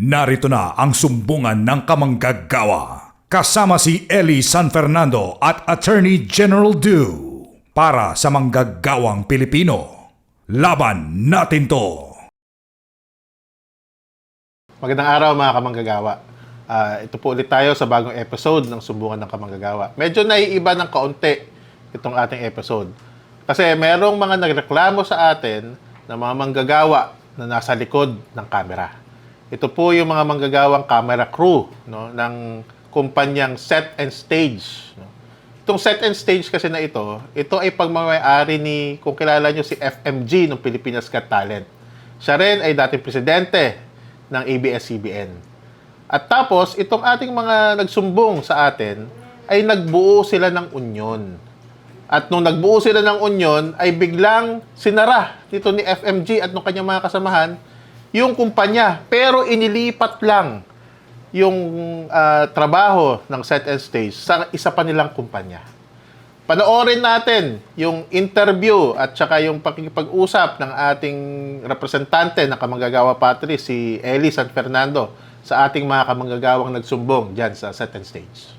Narito na ang sumbungan ng kamanggagawa. Kasama si Eli San Fernando at Attorney General Du. Para sa manggagawang Pilipino. Laban natin to! Magandang araw mga kamanggagawa. Ah, ito po ulit tayo sa bagong episode ng Sumbungan ng Kamanggagawa. Medyo naiiba ng kaunti itong ating episode. Kasi merong mga nagreklamo sa atin na mga manggagawa na nasa likod ng kamera. Ito po yung mga manggagawang camera crew no, ng kumpanyang Set and Stage. No. Itong Set and Stage kasi na ito, ito ay pagmamayari ni, kung kilala nyo si FMG ng Pilipinas Got Talent. Siya rin ay dating presidente ng ABS-CBN. At tapos, itong ating mga nagsumbong sa atin, ay nagbuo sila ng union. At nung nagbuo sila ng union, ay biglang sinara dito ni FMG at nung kanyang mga kasamahan, yung kumpanya. Pero inilipat lang yung ah, trabaho ng set and stage sa isa pa nilang kumpanya. Panoorin natin yung interview at saka yung pakikipag-usap ng ating representante ng Kamanggagawa Patri, si Eli San Fernando, sa ating mga kamanggagawang nagsumbong dyan sa set and stage.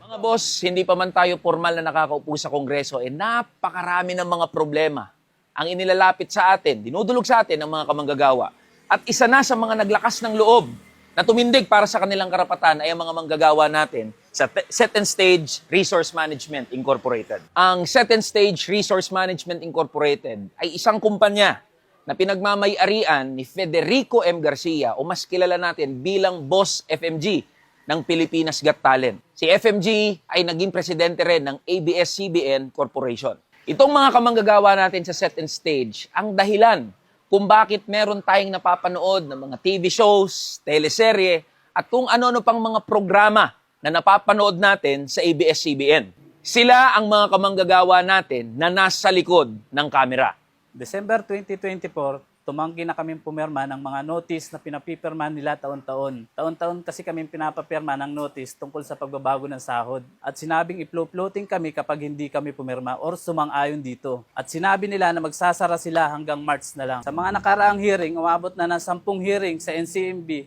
Mga boss, hindi pa man tayo formal na nakakaupo sa Kongreso, eh napakarami ng mga problema ang inilalapit sa atin, dinudulog sa atin ng mga kamanggagawa. At isa na sa mga naglakas ng loob na tumindig para sa kanilang karapatan ay ang mga manggagawa natin sa Set and Stage Resource Management Incorporated. Ang Set and Stage Resource Management Incorporated ay isang kumpanya na pinagmamayarian ni Federico M. Garcia o mas kilala natin bilang Boss FMG ng Pilipinas Got Talent. Si FMG ay naging presidente rin ng ABS-CBN Corporation. Itong mga kamanggagawa natin sa set and stage, ang dahilan kung bakit meron tayong napapanood ng mga TV shows, teleserye, at kung ano-ano pang mga programa na napapanood natin sa ABS-CBN. Sila ang mga kamanggagawa natin na nasa likod ng kamera. December 2024, tumanggi na kami pumirma ng mga notice na pinapipirma nila taon-taon. Taon-taon kasi kami pinapapirma ng notice tungkol sa pagbabago ng sahod. At sinabing i-floating kami kapag hindi kami pumirma or sumang-ayon dito. At sinabi nila na magsasara sila hanggang March na lang. Sa mga nakaraang hearing, umabot na ng 10 hearing sa NCMB,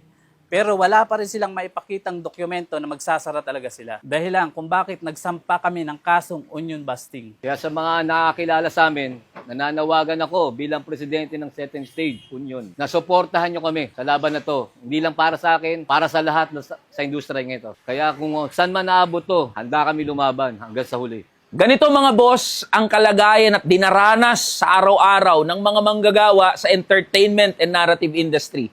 pero wala pa rin silang maipakitang dokumento na magsasara talaga sila. Dahil lang kung bakit nagsampa kami ng kasong onion busting. Kaya sa mga nakakilala sa amin, nananawagan ako bilang presidente ng Second Stage Union na suportahan nyo kami sa laban na to. Hindi lang para sa akin, para sa lahat na sa, sa industriya ng ito. Kaya kung saan man naabot to, handa kami lumaban hanggang sa huli. Ganito mga boss, ang kalagayan at dinaranas sa araw-araw ng mga manggagawa sa entertainment and narrative industry.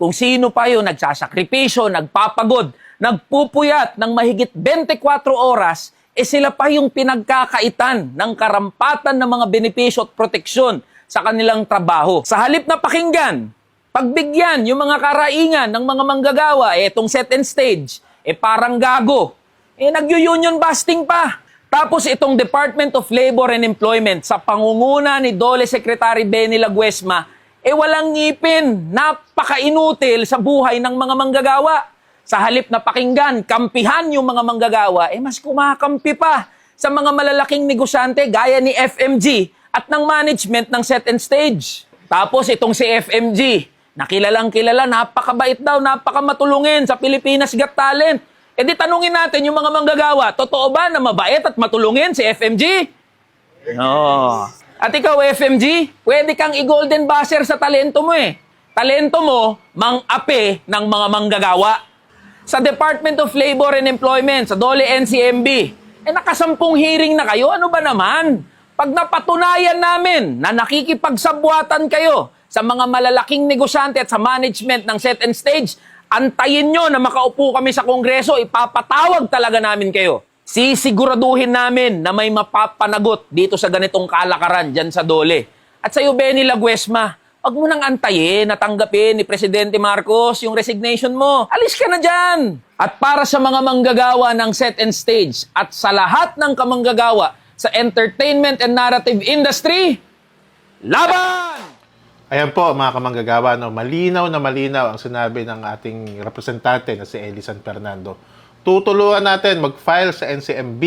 Kung sino pa yung nagsasakripisyo, nagpapagod, nagpupuyat ng mahigit 24 oras, eh sila pa yung pinagkakaitan ng karampatan ng mga benepisyo at proteksyon sa kanilang trabaho. Sa halip na pakinggan, pagbigyan yung mga karaingan ng mga manggagawa, eh, itong set and stage, eh parang gago. Eh nag-union busting pa. Tapos itong Department of Labor and Employment sa pangunguna ni Dole Secretary Benny Laguesma, eh walang ngipin, napakainutil sa buhay ng mga manggagawa. Sa halip na pakinggan, kampihan yung mga manggagawa, eh mas kumakampi pa sa mga malalaking negosyante gaya ni FMG at ng management ng set and stage. Tapos itong si FMG, nakilalang kilala, napakabait daw, napakamatulungin sa Pilipinas Got Talent. E di tanungin natin yung mga manggagawa, totoo ba na mabait at matulungin si FMG? No. At ikaw, FMG, pwede kang i-golden buzzer sa talento mo eh. Talento mo, mang-ape ng mga manggagawa. Sa Department of Labor and Employment, sa Dole NCMB, eh nakasampung hearing na kayo, ano ba naman? Pag napatunayan namin na nakikipagsabwatan kayo sa mga malalaking negosyante at sa management ng set and stage, antayin nyo na makaupo kami sa Kongreso, ipapatawag talaga namin kayo. Sisiguraduhin namin na may mapapanagot dito sa ganitong kalakaran dyan sa Dole. At sa iyo, Benny Laguesma, wag mo nang antayin na tanggapin ni Presidente Marcos yung resignation mo. Alis ka na dyan! At para sa mga manggagawa ng set and stage at sa lahat ng kamanggagawa sa entertainment and narrative industry, laban! Ayan po mga kamanggagawa, no, malinaw na malinaw ang sinabi ng ating representante na si Eli San Fernando. Tutulungan natin mag-file sa NCMB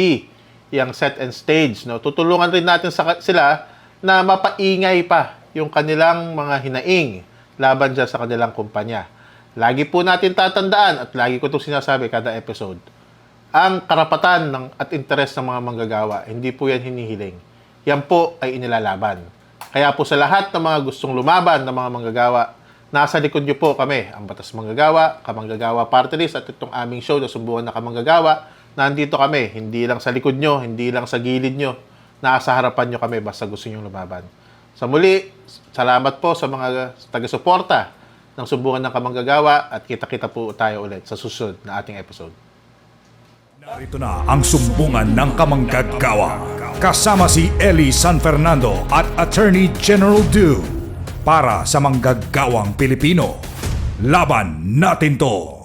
yung set and stage. No? Tutulungan rin natin sa, sila na mapaingay pa yung kanilang mga hinaing laban dyan sa kanilang kumpanya. Lagi po natin tatandaan at lagi ko itong sinasabi kada episode. Ang karapatan ng, at interes ng mga manggagawa, hindi po yan hinihiling. Yan po ay inilalaban. Kaya po sa lahat ng mga gustong lumaban ng mga manggagawa, nasa likod niyo po kami, ang Batas Manggagawa, Kamanggagawa Party List at itong aming show na Sumbuhan na Kamanggagawa. Nandito kami, hindi lang sa likod nyo, hindi lang sa gilid nyo, nasa harapan nyo kami basta gusto nyo lumaban. Sa muli, salamat po sa mga taga-suporta ng Sumbungan ng Kamanggagawa at kita-kita po tayo ulit sa susunod na ating episode. Narito na ang sumbungan ng kamanggagawa. Kasama si Eli San Fernando at Attorney General Du. Para sa manggagawang Pilipino. Laban natin to!